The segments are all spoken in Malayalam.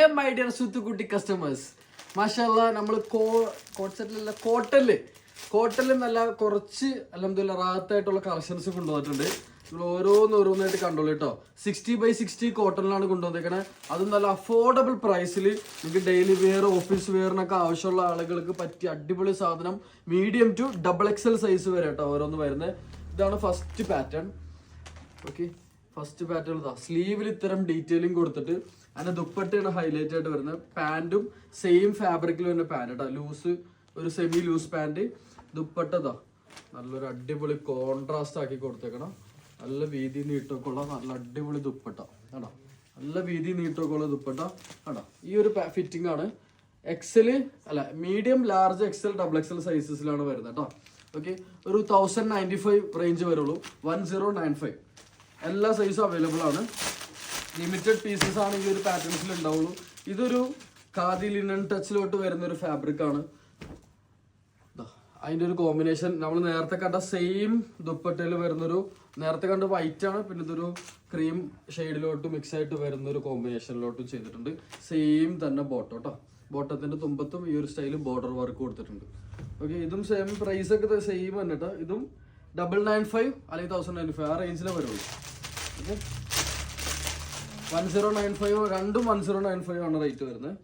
ഹേ മൈ ഡിയർ സുത്തുക്കുട്ടി കസ്റ്റമേഴ്സ് മാഷല്ല നമ്മൾ കോട്ടൽ. കോട്ടൽ നല്ല കുറച്ച് അലഹമില്ല റാത്തായിട്ടുള്ള കളക്ഷൻസ് കൊണ്ടുവന്നിട്ടുണ്ട്. ഓരോന്ന് ഓരോന്നായിട്ട് കണ്ടോളൂ കേട്ടോ സിക്സ്റ്റി ബൈ സിക്സ്റ്റി കോട്ടണിലാണ് കൊണ്ടുവന്നേക്കണേ. അതും നല്ല അഫോർഡബിൾ പ്രൈസിൽ നിങ്ങൾക്ക് ഡെയിലി വെയർ ഓഫീസ് വെയറിനൊക്കെ ആവശ്യമുള്ള ആളുകൾക്ക് പറ്റിയ അടിപൊളി സാധനം medium to double XL size വരെ കേട്ടോ ഓരോന്ന് വരുന്നത്. ഇതാണ് first pattern okay first pattern ഇതാ സ്ലീവിൽ ഇത്തരം ഡീറ്റെയിലിംഗ് കൊടുത്തിട്ട് അതിന്റെ ദുപ്പട്ടയാണ് ഹൈലൈറ്റ് ആയിട്ട് വരുന്നത്. പാന്റും സെയിം ഫാബ്രിക്കിൽ വരുന്ന പാന്റ് കേട്ടോ ലൂസ് ഒരു സെമി ലൂസ് പാന്റ് ദുപ്പട്ട ഇതാ. നല്ലൊരു അടിപൊളി കോൺട്രാസ്റ്റ് ആക്കി കൊടുത്തേക്കണം. നല്ല വീതി നീട്ടൊക്കെയുള്ള നല്ല അടിപൊളി ദുപ്പട്ട. കേട്ടോ നല്ല വീതി നീട്ടൊക്കെയുള്ള ദുപ്പട്ട. കേട്ടോ ഈ ഒരു ഫിറ്റിംഗ് ആണ്. എക്സൽ അല്ല medium large XL double XL സൈസസിലാണ് വരുന്നത് കേട്ടോ. ഓക്കെ ഒരു തൗസൻഡ് നയന്റി ഫൈവ് റേഞ്ച് വരുള്ളൂ. വൺ സീറോ നയൻ ഫൈവ് എല്ലാ സൈസും അവൈലബിൾ ആണ്. ലിമിറ്റഡ് പീസസ് ആണ് ഈ ഒരു പാറ്റേൺസിൽ ഉണ്ടാവുള്ളൂ ഇതൊരു ഖാദി ലിനൻ ടച്ചിലോട്ട് വരുന്ന ഒരു ഫാബ്രിക് ആണ്. അതിന്റെ ഒരു കോമ്പിനേഷൻ നമ്മൾ നേരത്തെ കണ്ട സെയിം ദുപ്പട്ടയിൽ വരുന്നൊരു നേരത്തെ കണ്ട വൈറ്റ് ആണ് പിന്നെ ഇതൊരു ക്രീം ഷെയ്ഡിലോട്ട് മിക്സ് ആയിട്ട് വരുന്ന ഒരു കോമ്പിനേഷനിലോട്ടും ചെയ്തിട്ടുണ്ട്. സെയിം തന്നെ ബോട്ടോട്ടോ കേട്ടോ ബോട്ടത്തിന്റെ തുമ്പത്തും ഈ ഒരു സ്റ്റൈൽ ബോർഡർ വർക്ക് കൊടുത്തിട്ടുണ്ട്. ഓക്കെ ഇതും സെയിം പ്രൈസൊക്കെ സെയിം തന്നെ കേട്ടോ ഇതും ഡബിൾ നയൻ ഫൈവ് അല്ലെങ്കിൽ തൗസൻഡ് നയൻ ഫൈവ് ആ റേഞ്ചിലേ വരുള്ളൂ. വൺ സീറോ നയൻ ഫൈവ് രണ്ടും വൺ സീറോ നയൻ ഫൈവ് ആണ് റേറ്റ് വരുന്നത്.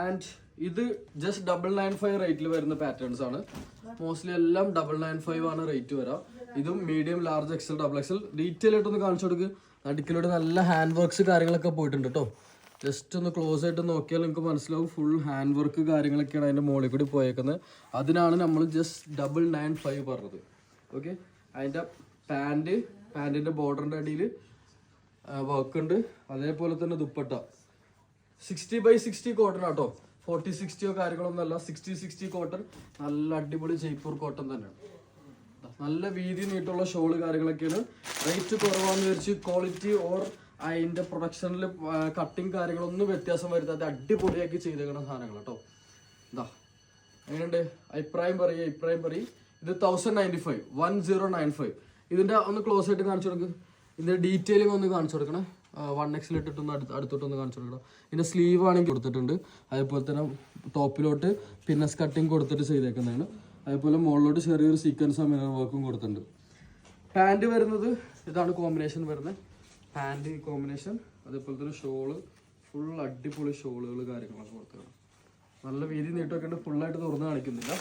ആൻഡ് ഇത് ജസ്റ്റ് ഡബിൾ നയൻ ഫൈവ് റേറ്റിൽ വരുന്ന പാറ്റേൺസ് ആണ്. മോസ്റ്റ്ലി എല്ലാം ഡബിൾ നയൻ ഫൈവ് ആണ് റേറ്റ് വരാം. ഇതും medium large XL double XL detail ആയിട്ടൊന്ന് കാണിച്ചു കൊടുക്ക്. നടുക്കിലോട്ട് നല്ല ഹാൻഡ് വർക്ക്സ് കാര്യങ്ങളൊക്കെ പോയിട്ടുണ്ട് കേട്ടോ ജസ്റ്റ് ഒന്ന് ക്ലോസ് ആയിട്ട് നോക്കിയാൽ നിങ്ങൾക്ക് മനസ്സിലാവും ഫുൾ ഹാൻഡ് വർക്ക് കാര്യങ്ങളൊക്കെയാണ് അതിന്റെ മുകളിൽ കൂടി പോയേക്കുന്നത്. അതിനാണ് നമ്മൾ ജസ്റ്റ് ഡബിൾ നയൻ ഫൈവ് പറഞ്ഞത്. ഓക്കെ അതിന്റെ പാന്റ് പാന്റിന്റെ ബോർഡറിന്റെ അടിയിൽ വർക്ക് ഉണ്ട്. അതേപോലെ തന്നെ dupatta. Sixty by sixty cotton ആട്ടോ ഫോർട്ടി സിക്സ്റ്റിയോ കാര്യങ്ങളൊന്നും അല്ല. സിക്സ്റ്റി സിക്സ്റ്റി കോട്ടൺ നല്ല അടിപൊളി ജയ്പൂർ കോട്ടൺ തന്നെയാണ്. നല്ല വീതി നീട്ടുള്ള ഷോൾ കാര്യങ്ങളൊക്കെയാണ്. റേറ്റ് കുറവാന്ന് വിചാരിച്ച് ക്വാളിറ്റി ഓർ അതിന്റെ പ്രൊഡക്ഷനിൽ കട്ടിങ് കാര്യങ്ങളൊന്നും വ്യത്യാസം വരുത്താതെ അടിപൊളിയാക്കി ചെയ്തേക്കുന്ന സാധനങ്ങൾ കേട്ടോ ഇതാ എങ്ങനെയുണ്ട്? അഭിപ്രായം പറയുക അഭിപ്രായം പറയും. ഇത് thousand ninety five one zero nine five ഇതിന്റെ ഒന്ന് ക്ലോസ് ആയിട്ട് കാണിച്ചു കൊടുക്ക്. ഇതിന്റെ ഡീറ്റെയിലിംഗ് ഒന്ന് കാണിച്ചു കൊടുക്കണേ. വൺ എക്സിൽ ഇട്ടിട്ടൊന്ന് അടുത്ത് അടുത്തോട്ടൊന്ന് കാണിച്ചു കൊടുക്കണം. ഇതിന്റെ സ്ലീവ് ആണെങ്കിൽ കൊടുത്തിട്ടുണ്ട്. അതേപോലെ തന്നെ ടോപ്പിലോട്ട് പിന്നസ് കട്ടിങ് കൊടുത്തിട്ട് ചെയ്തേക്കുന്നതാണ്. അതേപോലെ മുകളിലോട്ട് ചെറിയൊരു സീക്വൻസ് വർക്കും കൊടുത്തിട്ടുണ്ട്. പാന്റ് വരുന്നത് ഇതാണ് കോമ്പിനേഷൻ വരുന്നത്. പാന്റ് കോമ്പിനേഷൻ അതേപോലെ തന്നെ ഷോൾ ഫുൾ അടിപൊളി ഷോളുകൾ കാര്യങ്ങളൊക്കെ കൊടുത്തിരുന്നു നല്ല വീതി നീട്ടമൊക്കെ ഉണ്ട്. ഫുള്ളായിട്ട് തുറന്ന് കാണിക്കുന്നില്ല.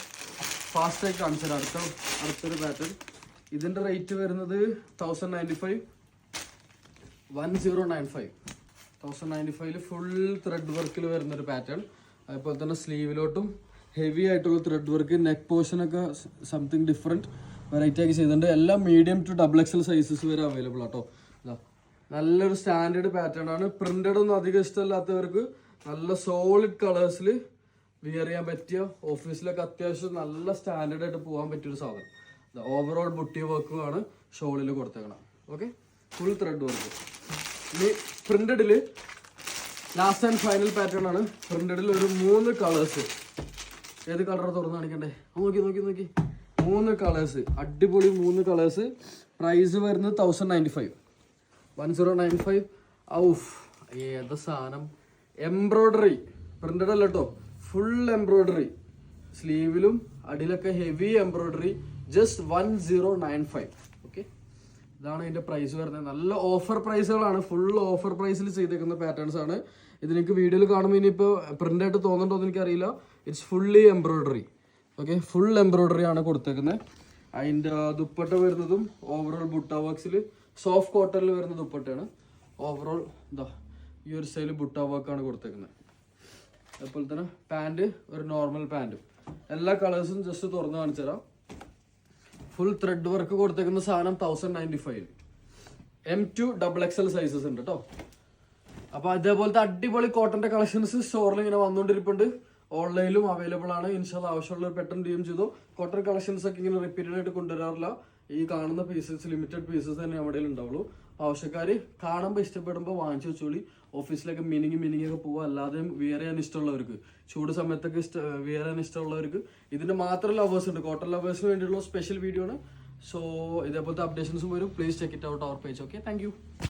ഫാസ്റ്റായി കാണിച്ചു അടുത്ത അടുത്തൊരു പാറ്റേൺ ഇതിന്റെ റേറ്റ് വരുന്നത് thousand ninety five one zero nine five thousand ninety ഫൈവിൽ ഫുൾ ത്രെഡ് വർക്കിൽ വരുന്ന ഒരു പാറ്റേൺ അതുപോലെ തന്നെ സ്ലീവിലോട്ടും ഹെവി ആയിട്ടുള്ള ത്രെഡ് വർക്ക് നെക്ക് പോർഷനൊക്കെ സംതിങ് ഡിഫറെന്റ് വെറൈറ്റി ആക്കി ചെയ്തിട്ടുണ്ട്. എല്ലാം medium to double XL sizes വരെ അവൈലബിൾ ആട്ടോ. നല്ലൊരു സ്റ്റാൻഡേർഡ് പാറ്റേൺ ആണ്. പ്രിന്റഡ് ഒന്നും അധികം ഇഷ്ടമില്ലാത്തവർക്ക് നല്ല സോളിഡ് കളേഴ്സിൽ വിയർ ചെയ്യാൻ പറ്റിയ ഓഫീസിലൊക്കെ അത്യാവശ്യം നല്ല സ്റ്റാൻഡേർഡ് ആയിട്ട് പോകാൻ പറ്റിയൊരു സാധനം. ഓവറോൾ ബുട്ടി വർക്കും ആണ് ഷോളിൽ കൊടുത്തേക്കണം ഓക്കെ ഫുൾ ത്രെഡ് വർക്ക് ഇനി പ്രിന്റഡിൽ ലാസ്റ്റ് ആൻഡ് ഫൈനൽ പാറ്റേൺ ആണ് പ്രിന്റഡിൽ ഒരു മൂന്ന് കളേഴ്സ് ഏത് കളർ തുറന്ന് കാണിക്കണ്ടേ? നോക്കി നോക്കി നോക്കി. മൂന്ന് കളേഴ്സ് അടിപൊളി മൂന്ന് കളേഴ്സ് പ്രൈസ് വരുന്നത് thousand ninety five one zero nine five ഔഫ് ഏത് സാധനം? എംബ്രോയ്ഡറി പ്രിന്റഡ് ഫുൾ എംബ്രോയ്ഡറി സ്ലീവിലും അടിയിലൊക്കെ heavy embroidery just one zero nine five okay ഇതാണ് ഇതിന്റെ പ്രൈസ് വരുന്നത്. നല്ല ഓഫർ പ്രൈസുകളാണ് ഫുൾ ഓഫർ പ്രൈസിൽ ചെയ്തേക്കുന്ന പാറ്റേൺസ് ആണ്. ഇത് നിങ്ങൾക്ക് വീഡിയോയിൽ കാണുമ്പോൾ ഇനിയിപ്പോൾ പ്രിന്റ് ആയിട്ട് തോന്നുന്നുണ്ടോ എന്ന് എനിക്കറിയില്ല. It's fully embroidery okay full embroidery ആണ് കൊടുത്തേക്കുന്നത്. അതിന്റെ ദുപ്പട്ട വരുന്നതും ഓവറോൾ ബുട്ട വർക്സിൽ സോഫ്റ്റ് കോട്ടണിൽ വരുന്ന ദുപ്പട്ടയാണ്. ഓവറോൾ ഇതാ ഈ ഒരു സ്റ്റൈൽ ബുട്ട വർക്കാണ് കൊടുത്തേക്കുന്നത്. അതുപോലെ തന്നെ പാന്റ് ഒരു നോർമൽ പാന്റും എല്ലാ കളേഴ്സും ജസ്റ്റ് തുറന്ന് കാണിച്ചു തരാം ഫുൾ ത്രെഡ് വർക്ക് കൊടുത്തേക്കുന്ന സാധനം thousand ninety five M to double XL sizes ഉണ്ട് കേട്ടോ അപ്പൊ അതേപോലത്തെ അടിപൊളി കോട്ടന്റെ കളക്ഷൻസ് സ്റ്റോറിൽ ഇങ്ങനെ വന്നുകൊണ്ടിരിപ്പുണ്ട് ഓൺലൈനിലും അവൈലബിൾ ആണ്. ഇൻഷാൽ ആവശ്യമുള്ളവർ പെട്ടെന്ന് ഡി ചെയ്തു. കോട്ടൺ കളക്ഷൻസ് ഒക്കെ ഇങ്ങനെ റിപ്പീറ്റഡ് ആയിട്ട് കൊണ്ടുവരാറില്ല. ഈ കാണുന്ന പീസസ് ലിമിറ്റഡ് പീസസ് തന്നെ നമ്മുടെ ഉണ്ടാവുള്ളൂ. ആവശ്യക്കാർ കാണുമ്പോൾ ഇഷ്ടപ്പെടുമ്പോൾ വാങ്ങിച്ചു വെച്ചോളി. ഓഫീസിലൊക്കെ മിനിങ്ങി മിനിങ്ങൊക്കെ പോകുക പോവുക അല്ലാതെ വിയർ ചെയ്യാൻ ഇഷ്ടമുള്ളവർക്ക്. ചൂട് സമയത്തൊക്കെ ഇഷ്ട വിയർ ചെയ്യാൻ ഇഷ്ടമുള്ളവർക്ക്. ഇതിന്റെ മാത്രം ലവേഴ്സ് ഉണ്ട്. കോട്ടൺ ലവേഴ്സിന് വേണ്ടിയുള്ള സ്പെഷ്യൽ വീഡിയോ ആണ്. സോ ഇതേപോലത്തെ അപ്ഡേഷൻസും വരും. Please check it out our page okay thank